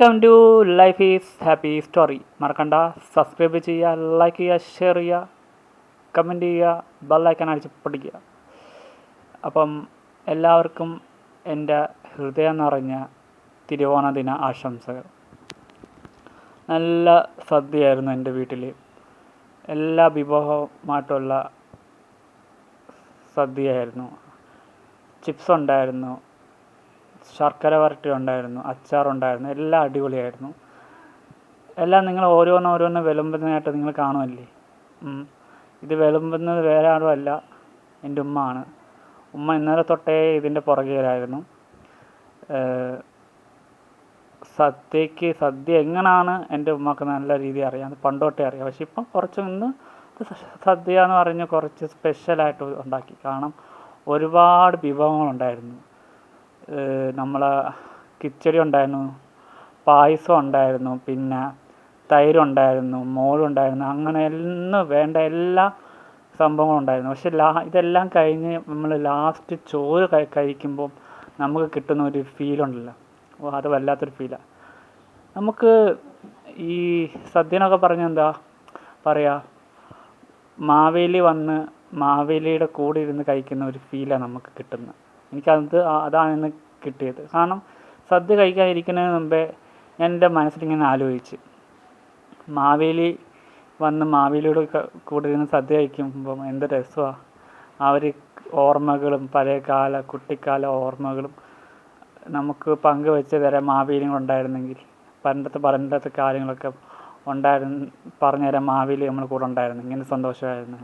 Welcome to life is happy story മറക്കണ്ട. Subscribe ചെയ്യുക like ചെയ്യുക ഷെയർ ചെയ്യുക കമന്റ് ചെയ്യുക ബെല്ലൈക്കൺ അടിച്ച് പഠിക്കുക അപ്പം എല്ലാവർക്കും എന്റെ ഹൃദയം നിറഞ്ഞ തിരുവോണ ദിന ആശംസകൾ. നല്ല സദ്യയായിരുന്നു എന്റെ വീട്ടിൽ എല്ലാ വിഭവമായിട്ടുള്ള സദ്യയായിരുന്നു. ചിപ്സ് ഉണ്ടായിരുന്നു. ശർക്കര വരട്ടി ഉണ്ടായിരുന്നു അച്ചാറുണ്ടായിരുന്നു എല്ലാം അടിപൊളിയായിരുന്നു. എല്ലാം നിങ്ങൾ ഓരോന്ന് ഓരോന്ന് വിളമ്പുന്നതായിട്ട് നിങ്ങൾ കാണുമല്ലേ? ഇത് വിളമ്പുന്നത് വേറെ ആരും അല്ല എന്റെ ഉമ്മ ആണ് ഉമ്മ ഇന്നലെ തൊട്ടേ ഇതിന്റെ പുറകിലായിരുന്നു. സദ്യക്ക് സദ്യ എങ്ങനെയാണ് എന്റെ ഉമ്മക്ക് നല്ല രീതി അറിയാം പണ്ടോട്ടേ അറിയാം. പക്ഷെ ഇപ്പം കുറച്ച് ഇന്ന് സദ്യ എന്ന് പറഞ്ഞ് കുറച്ച് സ്പെഷ്യലായിട്ട് ഉണ്ടാക്കി. കാരണം ഒരുപാട് വിഭവങ്ങളുണ്ടായിരുന്നു. നമ്മളെ കിച്ചടി ഉണ്ടായിരുന്നു പായസം ഉണ്ടായിരുന്നു പിന്നെ തൈര് ഉണ്ടായിരുന്നു മോര് ഉണ്ടായിരുന്നു അങ്ങനെ എന്ന് വേണ്ട എല്ലാ സംഭവങ്ങളും ഉണ്ടായിരുന്നു. പക്ഷെ ലാ ഇതെല്ലാം കഴിഞ്ഞ് നമ്മൾ ലാസ്റ്റ് ചോറ് കഴി കഴിക്കുമ്പോൾ നമുക്ക് കിട്ടുന്ന ഒരു ഫീലുണ്ടല്ലോ ഓ അത് വല്ലാത്തൊരു ഫീലാണ് നമുക്ക് ഈ സദ്യ എന്നൊക്കെ പറഞ്ഞാൽ എന്താ പറയുക മാവേലി വന്ന് മാവേലിയുടെ കൂടെ ഇരുന്ന് കഴിക്കുന്ന ഒരു ഫീലാണ് നമുക്ക് കിട്ടുന്നത്. എനിക്കത് അതാണ് ഇന്ന് കിട്ടിയത്. കാരണം സദ്യ കഴിക്കാതിരിക്കുന്നതിന് മുമ്പേ ഞാൻ എന്റെ മനസ്സിലിങ്ങനെ ആലോചിച്ച്. മാവേലി വന്ന് മാവേലിയുടെ കൂടെ ഇരുന്ന് സദ്യ കഴിക്കുമ്പം എന്ത് രസമാണ് ആ ഒരു ഓർമ്മകളും പഴയ കാല കുട്ടിക്കാല ഓർമ്മകളും നമുക്ക് പങ്കുവെച്ച് തരാൻ മാവേലിയും ഉണ്ടായിരുന്നെങ്കിൽ പണ്ടത്തെ പണ്ടത്തെ കാര്യങ്ങളൊക്കെ ഉണ്ടായിരുന്നു പറഞ്ഞുതരാൻ മാവേലി നമ്മൾ കൂടെ ഉണ്ടായിരുന്നു. ഇങ്ങനെ സന്തോഷമായിരുന്നു.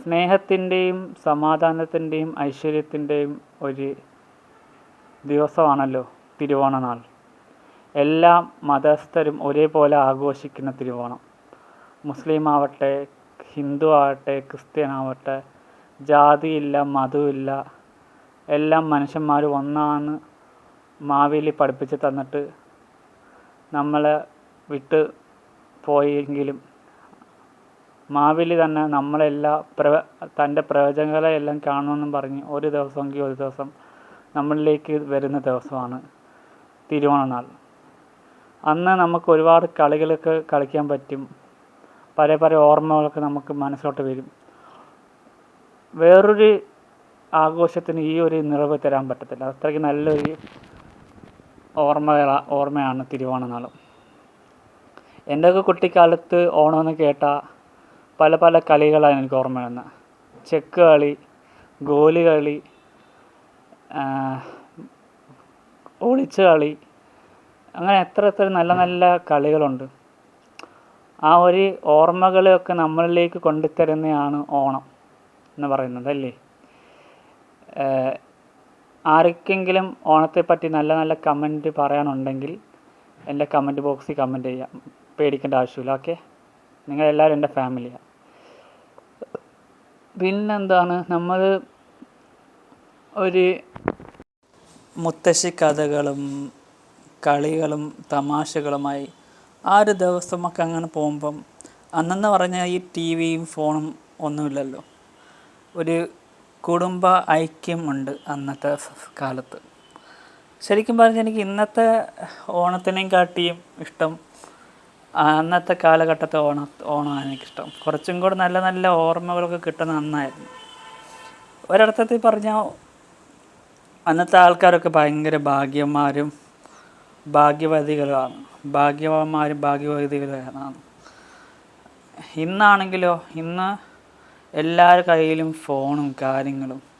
സ്നേഹത്തിന്റെയും സമാധാനത്തിന്റെയും ഐശ്വര്യത്തിന്റെയും ഒരു ദിവസമാണല്ലോ തിരുവോണ നാൾ എല്ലാ മതസ്ഥരും ഒരേപോലെ ആഘോഷിക്കുന്ന തിരുവോണം. മുസ്ലിം ആവട്ടെ ഹിന്ദു ആവട്ടെ ക്രിസ്ത്യൻ ആവട്ടെ ജാതിയില്ല മതമില്ല എല്ലാം മനുഷ്യന്മാർ ഒന്നാണ് മാവേലി പഠിപ്പിച്ച് തന്നിട്ട് നമ്മളെ വിട്ട് പോയെങ്കിലും മാവേലി തന്നെ നമ്മളെല്ലാ പ്ര തന്റെ പ്രവചനങ്ങളെ എല്ലാം കാണുമെന്നും പറഞ്ഞ് ഒരു ദിവസമെങ്കിൽ ഒരു ദിവസം നമ്മളിലേക്ക് വരുന്ന ദിവസമാണ് തിരുവോണനാൾ അന്ന് നമുക്ക് ഒരുപാട് കളികളൊക്കെ കളിക്കാൻ പറ്റും. പല പല ഓർമ്മകളൊക്കെ നമുക്ക് മനസ്സിലോട്ട് വരും. വേറൊരു ആഘോഷത്തിന് ഈ ഒരു നിറവ് തരാൻ പറ്റത്തില്ല. അത്രയ്ക്ക് നല്ലൊരു ഓർമ്മ ഓർമ്മയാണ് തിരുവോണനാളും എന്റെയൊക്കെ കുട്ടിക്കാലത്ത് ഓണമെന്ന് കേട്ടാൽ പല പല കളികളാണ് എനിക്ക് ഓർമ്മ വരുന്നത്. ചെക്ക് കളി ഗോലി കളി ഒളിച്ച് കളി അങ്ങനെ എത്ര എത്ര നല്ല നല്ല കളികളുണ്ട്. ആ ഒരു ഓർമ്മകളെയൊക്കെ നമ്മളിലേക്ക് കൊണ്ടുത്തരുന്നതാണ് ഓണം എന്ന് പറയുന്നത് അല്ലേ? ആർക്കെങ്കിലും ഓണത്തെപ്പറ്റി നല്ല നല്ല കമന്റ് പറയാനുണ്ടെങ്കിൽ എന്റെ കമന്റ് ബോക്സിൽ കമന്റ് ചെയ്യാം. പേടിക്കേണ്ട ആവശ്യമില്ല. ഓക്കെ? നിങ്ങളെല്ലാവരും എന്റെ ഫാമിലിയാണ് പിന്നെന്താണ്? നമ്മൾ ഒരു മുത്തശ്ശി കഥകളും കളികളും തമാശകളുമായി ആ ഒരു ദിവസമൊക്കെ അങ്ങനെ പോകുമ്പം അന്നെന്ന് പറഞ്ഞാൽ ഈ ടി വിയും ഫോണും ഒന്നുമില്ലല്ലോ. ഒരു കുടുംബ ഐക്യമുണ്ട് അന്നത്തെ കാലത്ത്. ശരിക്കും പറഞ്ഞാൽ എനിക്ക് ഇന്നത്തെ ഓണത്തിനെയും കാട്ടിയും ഇഷ്ടം അന്നത്തെ കാലഘട്ടത്തെ ഓണ ഓണമാണ് എനിക്കിഷ്ടം. കുറച്ചും കൂടെ നല്ല നല്ല ഓർമ്മകളൊക്കെ കിട്ടുന്ന അന്നായിരുന്നു. ഒരർത്ഥത്തിൽ പറഞ്ഞാൽ അന്നത്തെ ആൾക്കാരൊക്കെ ഭയങ്കര ഭാഗ്യന്മാരും ഭാഗ്യവതികളുമാണ് ഭാഗ്യവാന്മാരും ഭാഗ്യവതികളുമാണ് ഇന്നാണെങ്കിലോ ഇന്ന് എല്ലാവരുടെ കയ്യിലും ഫോണും കാര്യങ്ങളും